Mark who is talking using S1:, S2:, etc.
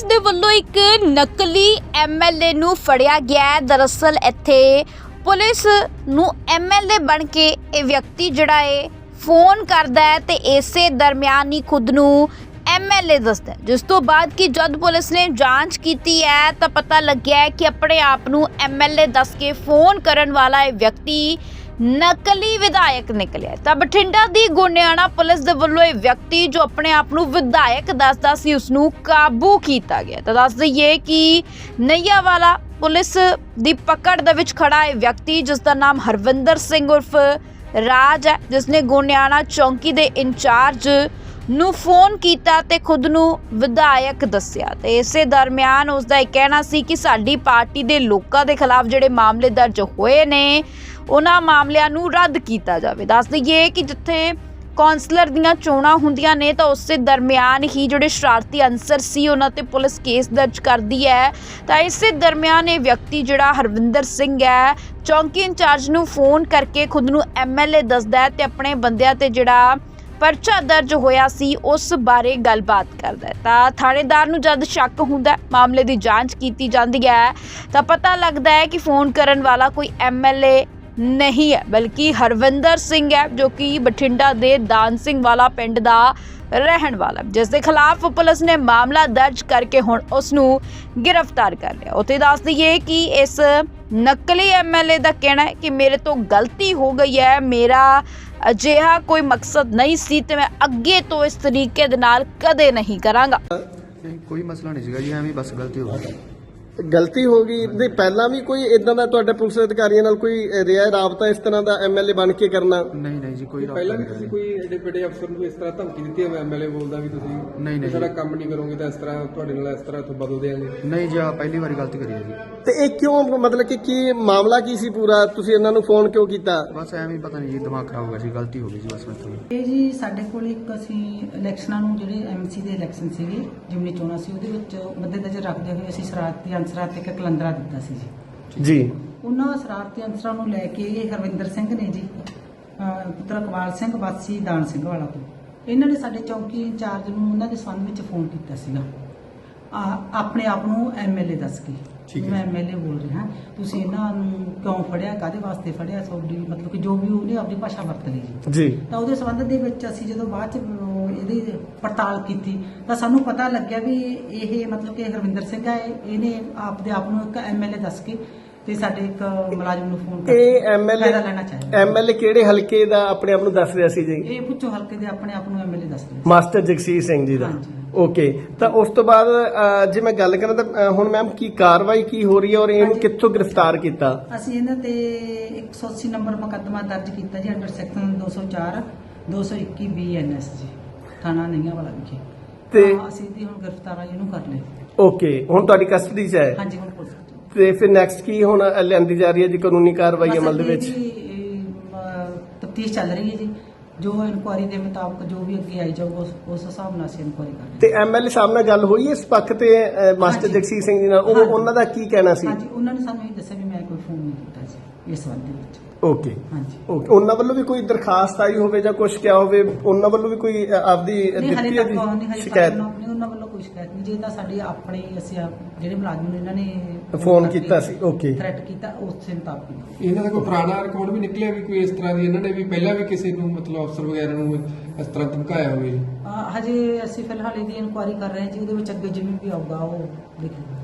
S1: Police ਦੇ ਵੱਲੋਂ ਇੱਕ ਨਕਲੀ ਐਮਐਲਏ ਨੂੰ ਫੜਿਆ ਗਿਆ ਹੈ। ਦਰਅਸਲ ਇੱਥੇ ਪੁਲਿਸ ਨੂੰ ਐਮਐਲਏ ਬਣ ਕੇ ਇਹ ਵਿਅਕਤੀ ਜਿਹੜਾ ਹੈ, ਫੋਨ ਕਰਦਾ ਹੈ ਤੇ ਇਸੇ ਦਰਮਿਆਨ ਹੀ ਖੁਦ ਨੂੰ ਐਮਐਲਏ ਦੱਸਦਾ ਜਿਸ ਤੋਂ ਬਾਅਦ ਕਿ ਜਦ ਪੁਲਿਸ ਨੇ ਜਾਂਚ ਕੀਤੀ ਹੈ, ਤਾਂ ਪਤਾ ਲੱਗਿਆ ਕਿ ਆਪਣੇ ਆਪ ਨੂੰ ਐਮਐਲਏ ਦੱਸ ਕੇ ਫੋਨ ਕਰਨ ਵਾਲਾ ਇਹ ਵਿਅਕਤੀ ਨਕਲੀ ਵਿਧਾਇਕ ਨਿਕਲਿਆ। ਤਾਂ ਬਠਿੰਡਾ ਦੀ ਗੋਨਿਆਣਾ ਪੁਲਿਸ ਦੇ ਵੱਲੋਂ ਇਹ ਵਿਅਕਤੀ ਜੋ ਆਪਣੇ ਆਪ ਨੂੰ ਵਿਧਾਇਕ ਦੱਸਦਾ ਸੀ, ਉਸ ਨੂੰ ਕਾਬੂ ਕੀਤਾ ਗਿਆ। ਤਾਂ ਦੱਸ ਦਈਏ ਕਿ ਨਈਆ ਵਾਲਾ ਪੁਲਿਸ ਦੀ ਪਕੜ ਦੇ ਵਿੱਚ ਖੜਾ ਇਹ ਵਿਅਕਤੀ, ਜਿਸ ਦਾ ਨਾਮ ਹਰਵਿੰਦਰ ਸਿੰਘ ਉਰਫ ਰਾਜ ਹੈ, ਜਿਸ ਨੇ ਗੋਨਿਆਣਾ ਚੌਂਕੀ ਦੇ ਇੰਚਾਰਜ ਨੂੰ ਫੋਨ ਕੀਤਾ ਤੇ ਖੁਦ ਨੂੰ ਵਿਧਾਇਕ ਦੱਸਿਆ। ਤੇ ਇਸੇ ਦਰਮਿਆਨ ਉਸ ਦਾ ਇਹ ਕਹਿਣਾ ਸੀ ਕਿ ਸਾਡੀ ਪਾਰਟੀ ਦੇ ਲੋਕਾਂ ਦੇ ਖਿਲਾਫ ਜਿਹੜੇ ਮਾਮਲੇ ਦਰਜ ਹੋਏ ਨੇ, ਉਹਨਾਂ ਮਾਮਲਿਆਂ ਨੂੰ ਰੱਦ ਕੀਤਾ ਜਾਵੇ। ਦੱਸ ਦਈਏ ਕਿ ਜਿੱਥੇ ਕੌਂਸਲਰ ਦੀਆਂ ਚੋਣਾਂ ਹੁੰਦੀਆਂ ਨੇ, ਤਾਂ ਉਸੇ ਦਰਮਿਆਨ ਹੀ ਜਿਹੜੇ ਸ਼ਰਾਰਤੀ ਅਨਸਰ ਸੀ, ਉਹਨਾਂ ਤੇ ਪੁਲਿਸ ਕੇਸ ਦਰਜ ਕਰਦੀ ਹੈ। ਤਾਂ ਇਸੇ ਦਰਮਿਆਨ ਇਹ ਵਿਅਕਤੀ ਜਿਹੜਾ ਹਰਵਿੰਦਰ ਸਿੰਘ ਹੈ, ਚੌਂਕੀ ਇੰਚਾਰਜ ਨੂੰ ਫੋਨ ਕਰਕੇ ਖੁਦ ਨੂੰ ਐਮਐਲਏ ਦੱਸਦਾ ਹੈ ਤੇ ਆਪਣੇ ਬੰਦਿਆਂ ਤੇ ਜਿਹੜਾ ਪਰਚਾ ਦਰਜ ਹੋਇਆ ਸੀ, ਉਸ ਬਾਰੇ ਗੱਲਬਾਤ ਕਰਦਾ ਹੈ। ਤਾਂ ਥਾਣੇਦਾਰ ਨੂੰ ਜਦ ਸ਼ੱਕ ਹੁੰਦਾ ਮਾਮਲੇ ਦੀ ਜਾਂਚ ਕੀਤੀ ਜਾਂਦੀ ਹੈ, ਤਾਂ ਪਤਾ ਲੱਗਦਾ ਹੈ ਕਿ ਫੋਨ ਕਰਨ ਵਾਲਾ ਕੋਈ ਐਮਐਲਏ ਨਹੀਂ ਹੈ, ਬਲਕਿ ਹਰਵਿੰਦਰ ਸਿੰਘ ਹੈ, ਜੋ ਕਿ ਬਠਿੰਡਾ ਦੇ ਦਾਨ ਸਿੰਘ ਵਾਲਾ ਪਿੰਡ ਦਾ ਰਹਿਣ ਵਾਲਾ ਜਿਸ ਦੇ ਖਿਲਾਫ ਪੁਲਿਸ ਨੇ ਮਾਮਲਾ ਦਰਜ ਕਰਕੇ ਹੁਣ ਉਸ ਨੂੰ ਗ੍ਰਿਫਤਾਰ ਕਰ ਲਿਆ। ਉੱਥੇ ਦੱਸ ਦਈਏ ਕਿ ਇਸ ਨਕਲੀ ਐਮਐਲਏ ਦਾ ਕਹਿਣਾ ਹੈ ਕਿ ਮੇਰੇ ਤੋਂ ਗਲਤੀ ਹੋ ਗਈ ਹੈ, ਮੇਰਾ ਅਜਿਹਾ ਕੋਈ ਮਕਸਦ ਨਹੀਂ ਸੀ ਤੇ ਮੈਂ ਅੱਗੇ ਤੋਂ ਇਸ ਤਰੀਕੇ ਦੇ ਨਾਲ ਕਦੇ ਨਹੀਂ ਕਰਾਂਗਾ।
S2: ਕੋਈ ਮਸਲਾ ਨਹੀਂ ਸੀਗਾ ਜੀ, ਐਵੇਂ ਬਸ ਗਲਤੀ ਹੋ ਗਈ।
S3: ਗਲਤੀ ਹੋ ਗਈ ਨਹੀਂ ਪਹਿਲਾਂ ਵੀ ਕੋਈ ਇਦਾਂ ਦਾ ਤੁਹਾਡੇ ਪੁਲਿਸ ਅਧਿਕਾਰੀਆਂ ਨਾਲ ਕੋਈ ਰਿਹਾ ਰਾਬਤਾ ਇਸ ਤਰ੍ਹਾਂ ਦਾ ਐਮਐਲਏ ਬਣ ਕੇ ਕਰਨਾ
S2: ਨਹੀਂ ਨਹੀਂ ਜੀ ਕੋਈ ਰਾਬਤਾ
S4: ਪਹਿਲਾਂ ਵੀ ਤੁਸੀਂ। ਕੋਈ ਏਡੇ ਵੱਡੇ ਅਫਸਰ ਨੂੰ ਇਸ ਤਰ੍ਹਾਂ ਧਮਕੀ ਦਿੱਤੀ ਹੈ ਐਮਐਲਏ ਬੋਲਦਾ ਵੀ ਤੁਸੀਂ
S2: ਨਹੀਂ, ਨਹੀਂ।
S4: ਜੇ ਸਾਡਾ ਕੰਮ ਨਹੀਂ ਕਰੋਗੇ ਤਾਂ ਇਸ ਤਰ੍ਹਾਂ ਤੁਹਾਡੇ ਨਾਲ ਇਸ ਤਰ੍ਹਾਂ ਤੋਂ ਬਦਲ ਦਿਆਂਗੇ
S2: ਨਹੀਂ ਜੀ ਆਹ ਪਹਿਲੀ ਵਾਰੀ ਗਲਤੀ ਕਰੀ ਹੈ ਜੀ
S3: ਤੇ ਇਹ ਕਿਉਂ ਮਤਲਬ ਕਿ ਕੀ ਮਾਮਲਾ ਕੀ ਸੀ ਪੂਰਾ ਤੁਸੀਂ ਇਹਨਾਂ ਨੂੰ ਫੋਨ ਕਿਉਂ ਕੀਤਾ
S2: ਬਸ ਐਵੇਂ ਹੀ ਪਤਾ ਨਹੀਂ ਜੀ ਦਿਮਾਗ ਖਰਾਬ ਹੋ ਗਿਆ ਸੀ ਗਲਤੀ ਹੋ ਗਈ ਜੀ ਬਸ ਜੀ।
S5: ਇਹ ਜੀ ਸਾਡੇ ਕੋਲ ਇੱਕ ਅਸੀਂ ਇਲੈਕਸ਼ਨਾਂ ਨੂੰ ਜਿਹੜੇ ਐਮਸੀ ਦੇ ਇਲੈਕਸ਼ਨ ਸੀਗੇ ਜਿਮਨੀ ਚੋਣਾਂ ਸੀ ਉਹਦੇ ਵਿੱਚ ਮੱਦੇਨਜ਼ਰ ਰੱਖਦੇ ਹੋਏ ਅਸੀਂ ਸ਼ਰਾਰਤੀ ਅਨਸਰਾਂ ਤੇ ਇੱਕ ਕਲੰਦਰਾ ਦਿੱਤਾ ਸੀ ਜੀ।
S3: ਜੀ।
S5: ਉਹਨਾਂ ਸ਼ਰਾਰਤੀ ਅਨਸਰਾਂ ਨੂੰ ਲੈ ਕੇ ਇਹ ਹਰਵਿੰਦਰ ਸਿੰਘ ਨੇ ਜੀ ਅਹ ਪੁੱਤਰ ਇਕਬਾਲ ਸਿੰਘ ਵਾਸੀ ਦਾਨ ਸਿੰਘ ਵਾਲਾ ਤੋਂ। ਇਹਨਾਂ ਨੇ ਸਾਡੇ ਚੌਂਕੀ ਇੰਚਾਰਜ ਨੂੰ ਉਹਨਾਂ ਦੇ ਸੰਬੰਧ ਵਿੱਚ ਫੋਨ ਕੀਤਾ ਸੀਗਾ। ਆ ਆਪਣੇ ਆਪ ਨੂੰ ਐਮਐਲਏ ਦੱਸ ਕੇ।
S2: ਠੀਕ ਹੈ।
S5: ਮੈਂ ਐਮਐਲਏ ਬੋਲ ਰਿਹਾ। ਤੁਸੀਂ ਇਹਨਾਂ ਨੂੰ ਕਿਉਂ ਫੜਿਆ ਕਾਦੇ ਵਾਸਤੇ ਫੜਿਆ? ਤੁਹਾਡੀ ਮਤਲਬ ਕਿ ਜੋ ਵੀ ਉਹਨੇ ਆਪਣੀ ਭਾਸ਼ਾ ਵਰਤ ਲਈ ਜੀ।
S3: ਜੀ।
S5: ਤਾਂ ਉਹਦੇ ਸੰਬੰਧ ਦੇ ਵਿੱਚ ਅਸੀਂ ਜਦੋਂ ਬਾਅਦ ਚ ਇਹਦੀ ਪੜਤਾਲ ਕੀਤੀ। ਤਾਂ ਸਾਨੂੰ ਪਤਾ ਲੱਗਿਆ ਵੀ ਇਹ ਮਤਲਬ ਕਿ ਹਰਵਿੰਦਰ ਸਿੰਘ ਹੈ ਇਹਨੇ ਆਪਦੇ ਆਪ ਨੂੰ ਇੱਕ ਐਮਐਲਏ ਦੱਸ ਕੇ ਤੇ ਸਾਡੇ ਇੱਕ ਮੁਲਾਜ਼ਮ ਨੂੰ ਫੋਨ
S3: ਇਹ ਐਮਐਲਏ
S5: ਫਾਇਦਾ ਲੈਣਾ ਚਾਹੀਦਾ
S3: ਐਮਐਲਏ ਕਿਹੜੇ ਹਲਕੇ ਦਾ ਆਪਣੇ ਆਪ ਨੂੰ ਦੱਸ ਰਿਹਾ ਸੀ ਜੀ?
S5: ਇਹ ਪੁੱਛੋ ਹਲਕੇ ਦੇ ਆਪਣੇ ਆਪ ਨੂੰ ਐਮਐਲਏ ਦੱਸ ਰਿਹਾ
S3: ਮਾਸਟਰ ਜਗਸੀਰ ਸਿੰਘ ਜੀ ਦਾ। ਓਕੇ। ਤਾਂ ਉਸ ਤੋਂ ਬਾਅਦ ਜੇ ਮੈਂ ਗੱਲ ਕਰਾਂ ਤਾਂ ਹੁਣ ਮੈਮ ਕੀ ਕਾਰਵਾਈ ਕੀ ਹੋ ਰਹੀ ਹੈ ਔਰ ਇਹਨੂੰ। ਕਿੱਥੋਂ ਗ੍ਰਿਫਤਾਰ ਕੀਤਾ?
S5: ਅਸੀਂ ਇਹਨਾਂ ਤੇ 180 ਨੰਬਰ ਮੁਕੱਦਮਾ ਦਰਜ ਕੀਤਾ ਜੀ ਅੰਡਰ ਸੈਕਸ਼ਨ 204 221 ਬੀਐਨਐਸ ਜੀ। ਥਾਣਾ ਨਈਆਂ ਵਾਲਾ ਵਿਖੇ
S3: ਤੇ-
S5: ਅਸੀਂ ਦੀ ਹੁਣ ਗ੍ਰਿਫਤਾਰ ਇਹਨੂੰ ਕਰ ਲਿਆ।
S3: ਓਕੇ ਹੁਣ ਤੁਹਾਡੀ ਕਸਟਡੀ 'ਚ ਹੈ।
S5: ਹਾਂਜੀ ਹੁਣ ਪੁਲਿਸ
S3: ਤੇ ਫਿਰ ਨੈਕਸਟ ਕੀ ਹੁਣ ਲਿਆਂਦੀ ਜਾ ਰਹੀ ਹੈ ਜੀ ਕਾਨੂੰਨੀ ਕਾਰਵਾਈ ਅਮਲ ਦੇ ਵਿੱਚ?
S5: ਤਫਤੀਸ਼ ਚੱਲ ਰਹੀ ਹੈ ਜੀ। ਜੋ ਇਨਕੁਆਰੀ ਦੇ ਮੁਤਾਬਕ ਜੋ ਵੀ ਅੱਗੇ ਆਈ ਜਾਊਗਾ ਉਸ- ਉਸ ਹਿਸਾਬ ਨਾਲ ਅਸੀਂ ਇਨਕੁਆਰੀ ਕਰ
S3: ਤੇ ਐਮਐਲਏ ਸਾਹਿਬ ਨਾਲ ਗੱਲ ਹੋਈ ਇਸ ਪੱਖ ਤੇ ਮਾਸਟਰ
S5: ਹਾਂਜੀ।
S3: ਜਗਸੀਰ ਸਿੰਘ ਜੀ ਨਾਲ? ਉਹ
S5: ਹਾਂਜੀ।
S3: ਉਹਨਾਂ ਦਾ ਕੀ ਕਹਿਣਾ ਸੀ?
S5: ਹਾਂਜੀ ਉਹਨਾਂ ਨੇ ਸਾਨੂੰ ਇਹ ਦੱਸਿਆ ਵੀ ਮੈਂ ਕੋਈ ਫੋਨ ਨਹੀਂ ਕੀਤਾ ਜੀ ਇਸ ਸੰਬੰਧ ਦੇ ਵਿੱਚ।
S3: ਓਕੇ
S5: ਹਾਂਜੀ
S3: ਓਕੇ ਉਹਨਾਂ ਵੱਲੋਂ ਵੀ ਕੋਈ ਦਰਖਾਸਤ ਆਈ ਹੋਵੇ ਜਾਂ ਕੁਝ ਕਿਹਾ ਹੋਵੇ ਉਹਨਾਂ ਵੱਲੋਂ ਵੀ ਕੋਈ ਆਪਦੀ
S5: ਨਹੀਂ ਹਲੇ
S3: ਦਿੱਤੀ ਹੈ
S5: ਤੱਕ ਨਹੀਂ ਹਲੇ
S3: ਜੀ
S5: ਤੱਕ
S3: ਸ਼ਿਕਾਇਤ?
S5: ਉਹਨਾਂ ਨਹੀਂ ਉਹਨਾਂ ਵੱਲੋਂ ਕੋਈ ਸ਼ਿਕਾਇਤ ਨਹੀਂ। ਜੇ ਤਾਂ ਸਾਡੀ ਆਪਣੀ ਅਸੀਂ ਆਪ- ਜਿਹੜੇ ਮੁਲਾਜ਼ਮ ਨੇ ਇਹਨਾਂ ਨੇ
S3: ਫੋਨ ਕੀਤਾ ਸੀ, okay।
S5: ਥ੍ਰੈਟ ਕੀਤਾ ਉਸੇ ਮੁਤਾਬਕ ਹੀ।
S4: ਇਹਨਾਂ ਦਾ ਕੋਈ ਪੁਰਾਣਾ ਰਿਕਾਰਡ ਵੀ ਨਿਕਲਿਆ ਵੀ ਕੋਈ ਇਸ ਤਰ੍ਹਾਂ ਦੀ ਇਹਨਾਂ ਨੇ ਵੀ ਪਹਿਲਾਂ ਵੀ ਕਿਸੇ ਨੂੰ ਮਤਲਬ ਅਫਸਰ ਵਗੈਰਾ ਨੂੰ ਇਸ ਤਰ੍ਹਾਂ ਧਮਕਾਇਆ ਹੋਵੇ?
S5: ਅਹ ਹਜੇ ਅਸੀਂ ਫਿਲਹਾਲ ਇਹਦੀ ਇਨਕੁਆਰੀ ਕਰ ਰਹੇ ਹਾਂ ਜੀ ਉਹਦੇ ਵਿੱਚ ਅੱਗੇ ਜਿਵੇਂ ਵੀ ਆਊਗਾ ਉਹ ਦੇਖਾਂਗੇ।